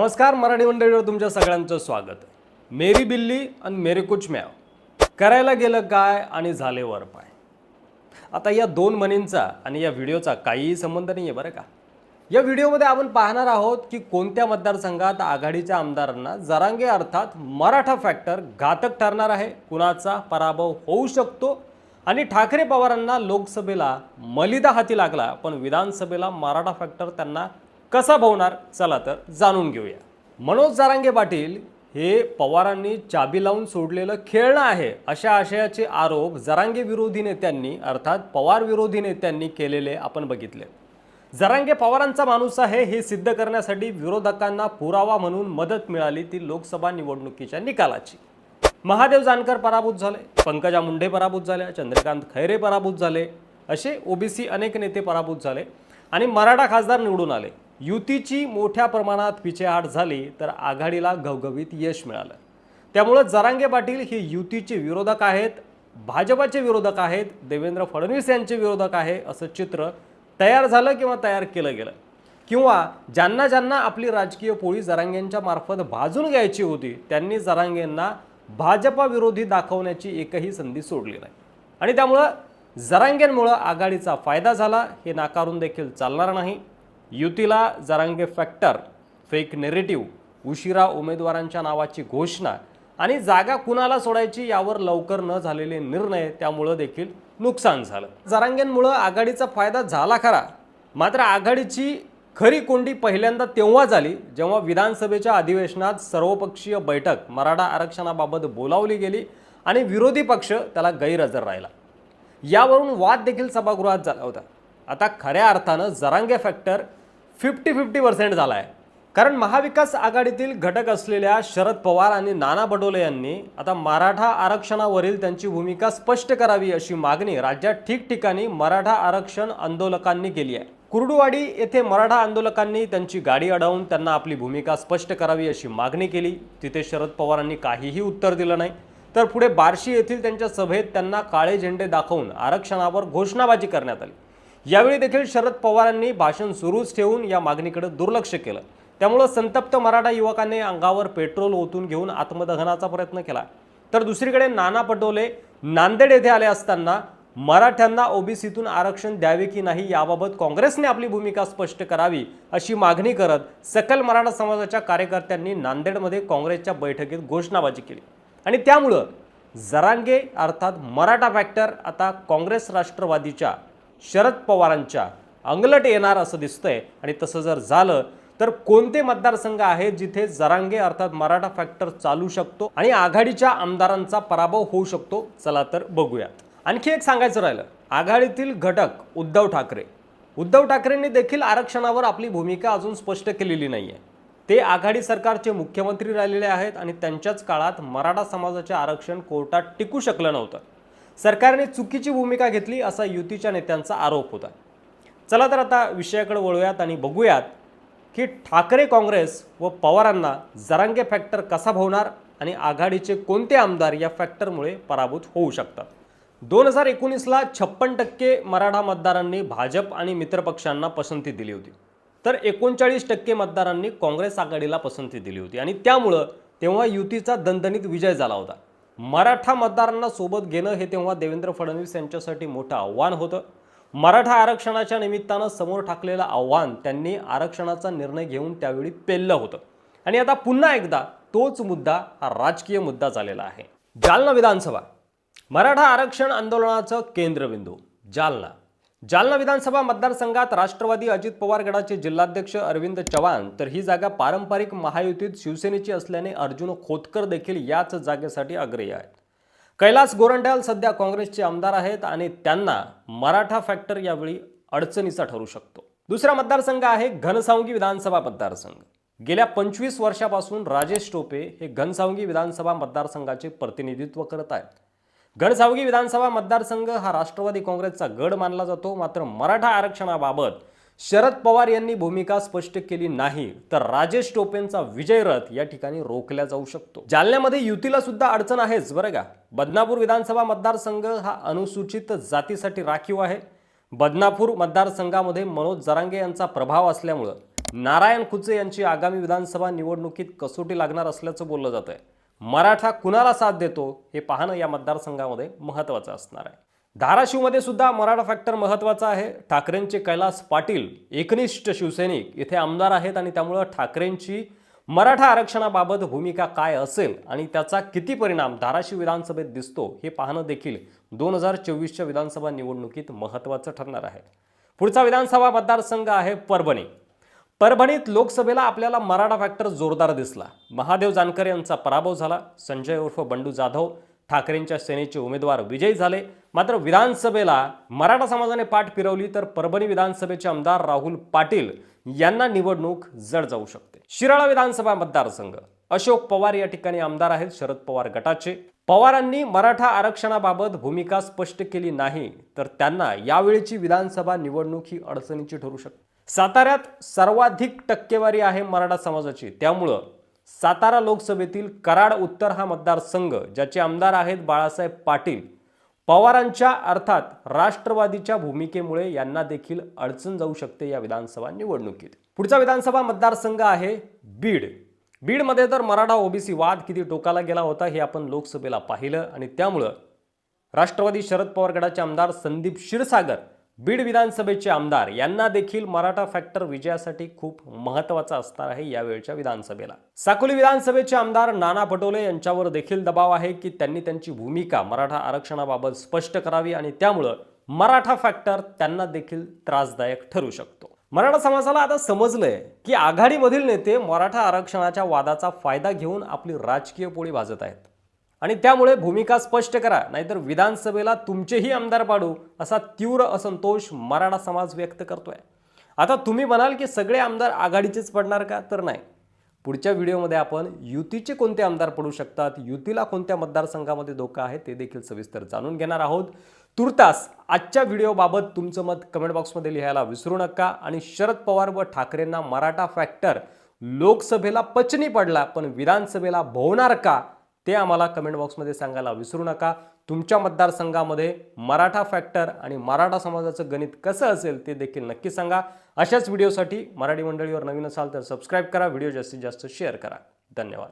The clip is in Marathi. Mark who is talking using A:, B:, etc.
A: नमस्कार मराठी मंडळीवर तुमच्या सगळ्यांचं स्वागत. मेरी बिल्ली आणि मेरे कुछ म्याव. करायला गेलं काय आणि झाले वर पाय. आता या दोन म्हणींचा आणि या व्हिडिओचा काहीही संबंध नाही आहे बरं का? या व्हिडिओमध्ये आपण पाहणार आहोत की कोणत्या मतदारसंघात आघाडीच्या आमदारांना जरांगे अर्थात मराठा फॅक्टर घातक ठरणार आहे कुणाचा पराभव होऊ शकतो आणि ठाकरे पवारांना लोकसभेला मलिदा हाती लागला पण विधानसभेला मराठा फॅक्टर त्यांना कसा भवणार? चला तर जाणून घेऊया. मनोज जारांगे पाटील हे पवारांनी चाबी लावून सोडलेलं खेळणं आहे अशा आशयाचे आरोप जरांगे विरोधी नेत्यांनी अर्थात पवार विरोधी नेत्यांनी केलेले आपण बघितले. जरांगे पवारांचा माणूस आहे हे सिद्ध करण्यासाठी विरोधकांना पुरावा म्हणून मदत मिळाली ती लोकसभा निवडणुकीच्या निकालाची. महादेव जानकर पराभूत झाले पंकजा मुंडे पराभूत झाल्या चंद्रकांत खैरे पराभूत झाले असे ओबीसी अनेक नेते पराभूत झाले आणि मराठा खासदार निवडून आले. युतीची मोठ्या प्रमाणात पिछेहाट झाली तर आघाडीला घवघवीत यश मिळालं. त्यामुळं जरांगे पाटील हे युतीचे विरोधक आहेत भाजपाचे विरोधक आहेत देवेंद्र फडणवीस यांचे विरोधक आहे असं चित्र तयार झालं किंवा तयार केलं गेलं. किंवा ज्यांना ज्यांना आपली राजकीय पोळी जरांगेंच्या मार्फत भाजून घ्यायची होती त्यांनी जरांगेंना भाजपा विरोधी दाखवण्याची एकही संधी सोडली नाही. आणि त्यामुळं जरांगेंमुळं आघाडीचा फायदा झाला हे नाकारून देखील चालणार नाही. युतीला जरांगे फॅक्टर फेक नेरेटिव्ह उशिरा उमेदवारांच्या नावाची घोषणा आणि जागा कुणाला सोडायची यावर लवकर न झालेले निर्णय त्यामुळं देखील नुकसान झालं. जरांगेंमुळं आघाडीचा फायदा झाला खरा. मात्र आघाडीची खरी कोंडी पहिल्यांदा तेव्हा झाली जेव्हा विधानसभेच्या अधिवेशनात सर्वपक्षीय बैठक मराठा आरक्षणाबाबत बोलावली गेली आणि विरोधी पक्ष त्याला गैरहजर राहिला. यावरून वाद देखील सभागृहात झाला होता. आता खऱ्या अर्थानं Jarange factor fifty fifty percent झाला आहे कारण महाविकास आघाडीतील घटक असलेल्या शरद पवार आणि नाना पटोले यांनी आता मराठा आरक्षणावरील त्यांची भूमिका स्पष्ट करावी अशी मागणी राज्यात ठिकठिकाणी मराठा आरक्षण आंदोलकांनी केली आहे. कुर्डुवाडी येथे मराठा आंदोलकांनी त्यांची गाडी अडवून त्यांना आपली भूमिका स्पष्ट करावी अशी मागणी केली. तिथे शरद पवारांनी काहीही उत्तर दिलं नाही. तर पुढे बार्शी येथील त्यांच्या सभेत त्यांना काळे झेंडे दाखवून आरक्षणावर घोषणाबाजी करण्यात आली. यावेळी देखील शरद पवारांनी भाषण सुरूच ठेवून या मागणीकडे दुर्लक्ष केलं. त्यामुळं संतप्त मराठा युवकांनी अंगावर पेट्रोल ओतून घेऊन आत्मदहनाचा प्रयत्न केला. तर दुसरीकडे नाना पटोले नांदेड येथे आले असताना मराठ्यांना ओबीसीतून आरक्षण द्यावे की नाही याबाबत काँग्रेसने आपली भूमिका स्पष्ट करावी अशी मागणी करत सकल मराठा समाजाच्या कार्यकर्त्यांनी नांदेडमध्ये काँग्रेसच्या बैठकीत घोषणाबाजी केली. आणि त्यामुळं जरांगे अर्थात मराठा फॅक्टर आता काँग्रेस राष्ट्रवादीच्या शरद पवारांच्या अंगलट येणार असं दिसतंय. आणि तसं जर झालं तर कोणते मतदारसंघ आहेत जिथे जरांगे अर्थात मराठा फॅक्टर चालू शकतो आणि आघाडीच्या आमदारांचा पराभव होऊ शकतो? चला तर बघूयात. आणखी एक सांगायचं राहिलं. आघाडीतील घटक उद्धव ठाकरे. उद्धव ठाकरेंनी देखील आरक्षणावर आपली भूमिका अजून स्पष्ट केलेली नाही आहे ते आघाडी सरकारचे मुख्यमंत्री राहिलेले आहेत आणि त्यांच्याच काळात मराठा समाजाचे आरक्षण कोर्टात टिकू शकलं नव्हतं. सरकारने चुकीची भूमिका घेतली असा युतीच्या नेत्यांचा आरोप होता. चला तर आता विषयाकडे वळूयात आणि बघूयात की ठाकरे काँग्रेस व पवारांना जरांगे फॅक्टर कसा भवणार आणि आघाडीचे कोणते आमदार या फॅक्टरमुळे पराभूत होऊ शकतात? दोन हजार एकोणीसला छप्पन टक्के मराठा मतदारांनी भाजप आणि मित्रपक्षांना पसंती दिली होती. तर एकोणचाळीस टक्के मतदारांनी काँग्रेस आघाडीला पसंती दिली होती आणि त्यामुळं तेव्हा युतीचा दणदणीत विजय झाला होता. मराठा मतदारांना सोबत घेणं हे तेव्हा देवेंद्र फडणवीस यांच्यासाठी मोठं आव्हान होतं. मराठा आरक्षणाच्या निमित्तानं समोर टाकलेलं आव्हान त्यांनी आरक्षणाचा निर्णय घेऊन त्यावेळी पेललं होतं. आणि आता पुन्हा एकदा तोच मुद्दा हा राजकीय मुद्दा झालेला आहे. जालना विधानसभा. मराठा आरक्षण आंदोलनाचं केंद्रबिंदू. जालना. जालना विधानसभा मतदारसंघात राष्ट्रवादी अजित पवार गडाचे जिल्हाध्यक्ष अरविंद चव्हाण तर ही जागा पारंपरिक महायुतीत शिवसेनेची असल्याने अर्जुन खोतकर देखील याच जागेसाठी आग्रही आहेत. कैलास गोरंट्याल सध्या काँग्रेसचे आमदार आहेत आणि त्यांना मराठा फॅक्टर यावेळी अडचणीचा ठरू शकतो. दुसरा मतदारसंघ आहे घनसावंगी विधानसभा मतदारसंघ. गेल्या पंचवीस वर्षापासून राजेश टोपे हे घनसावंगी विधानसभा मतदारसंघाचे प्रतिनिधित्व करत आहेत. गडसावगी विधानसभा मतदारसंघ हा राष्ट्रवादी काँग्रेसचा गड मानला जातो. मात्र मराठा आरक्षणाबाबत शरद पवार यांनी भूमिका स्पष्ट केली नाही तर राजेश टोपेंचा विजय रथ या ठिकाणी रोखला जाऊ शकतो. जालन्यामध्ये युतीला सुद्धा अडचण आहेच बरं का? बदनापूर विधानसभा मतदारसंघ हा अनुसूचित जातीसाठी राखीव आहे. बदनापूर मतदारसंघामध्ये मनोज जरांगे यांचा प्रभाव असल्यामुळं नारायण खुचे यांची आगामी विधानसभा निवडणुकीत कसोटी लागणार असल्याचं बोललं जात आहे मराठा कुणाला साथ देतो हे पाहणं या मतदारसंघामध्ये महत्त्वाचं असणार आहे. धाराशिवमध्ये सुद्धा मराठा फॅक्टर महत्त्वाचा आहे. ठाकरेंचे कैलास पाटील एकनिष्ठ शिवसैनिक इथे आमदार आहेत आणि त्यामुळं ठाकरेंची मराठा आरक्षणाबाबत भूमिका काय असेल आणि त्याचा किती परिणाम धाराशिव विधानसभेत दिसतो हे पाहणं देखील दोन हजार चोवीसच्या विधानसभा निवडणुकीत महत्त्वाचं ठरणार आहे. पुढचा विधानसभा मतदारसंघ आहे परभणी. परभणीत लोकसभेला आपल्याला मराठा फॅक्टर जोरदार दिसला. महादेव जानकर यांचा पराभव झाला. संजय उर्फ बंडू जाधव ठाकरेंच्या सेनेचे उमेदवार विजयी झाले. मात्र विधानसभेला मराठा समाजाने पाठ फिरवली तर परभणी विधानसभेचे आमदार राहुल पाटील यांना निवडणूक जड जाऊ शकते. शिराळा विधानसभा मतदारसंघ. अशोक पवार या ठिकाणी आमदार आहेत. शरद पवार गटाचे. पवारांनी मराठा आरक्षणाबाबत भूमिका स्पष्ट केली नाही तर त्यांना यावेळीची विधानसभा निवडणूक ही अडचणीची ठरू शकते. साताऱ्यात सर्वाधिक टक्केवारी आहे मराठा समाजाची. त्यामुळं सातारा लोकसभेतील कराड उत्तर हा मतदारसंघ ज्याचे आमदार आहेत बाळासाहेब पाटील पवारांच्या अर्थात राष्ट्रवादीच्या भूमिकेमुळे यांना देखील अडचण जाऊ शकते या विधानसभा निवडणुकीत. पुढचा विधानसभा मतदारसंघ आहे बीड. बीडमध्ये तर मराठा ओबीसी वाद किती टोकाला गेला होता हे आपण लोकसभेला पाहिलं आणि त्यामुळं राष्ट्रवादी शरद पवार गटाचे आमदार संदीप क्षीरसागर बीड विधानसभेचे आमदार यांना देखील मराठा फॅक्टर विजयासाठी खूप महत्त्वाचा असणार आहे यावेळच्या विधानसभेला. साकोली विधानसभेचे आमदार नाना पटोले यांच्यावर देखील दबाव आहे की त्यांनी त्यांची भूमिका मराठा आरक्षणाबाबत स्पष्ट करावी आणि त्यामुळं मराठा फॅक्टर त्यांना देखील त्रासदायक ठरू शकतो. मराठा समाजाला आता समजलंय की आघाडीमधील नेते मराठा आरक्षणाच्या वादाचा फायदा घेऊन आपली राजकीय पोळी भाजत आहेत. आणि त्यामुळे भूमिका स्पष्ट करा नाहीतर विधानसभेला तुमचेही आमदार पाडू असा तीव्र असंतोष मराठा समाज व्यक्त करतोय. आता तुम्ही म्हणाल की सगळे आमदार आघाडीचेच पडणार का? तर नाही. पुढच्या व्हिडिओमध्ये आपण युतीचे कोणते आमदार पडू शकतात युतीला कोणत्या मतदारसंघामध्ये धोका आहे ते देखील सविस्तर जाणून घेणार आहोत. तुर्तास आजच्या व्हिडिओबाबत तुमचं मत कमेंट बॉक्समध्ये लिहायला विसरू नका आणि शरद पवार व ठाकरेंना मराठा फॅक्टर लोकसभेला पचनी पडला पण विधानसभेला भोवणार का? ते आम्हाला कमेंट बॉक्समध्ये सांगायला विसरू नका. तुमच्या मतदारसंघामध्ये मराठा फॅक्टर आणि मराठा समाजाचं गणित कसं असेल ते देखील नक्की सांगा. अशाच व्हिडिओसाठी मराठी मंडळीवर नवीन असाल तर सबस्क्राईब करा. व्हिडिओ जास्तीत जास्त शेअर करा. धन्यवाद.